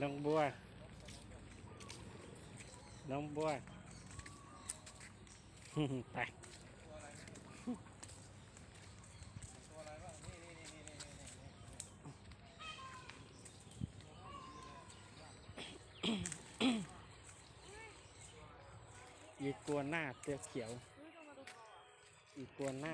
น้องบัว น้องบัว ไปอีกัวหน้าเตยอเขียว อีกัวหน้า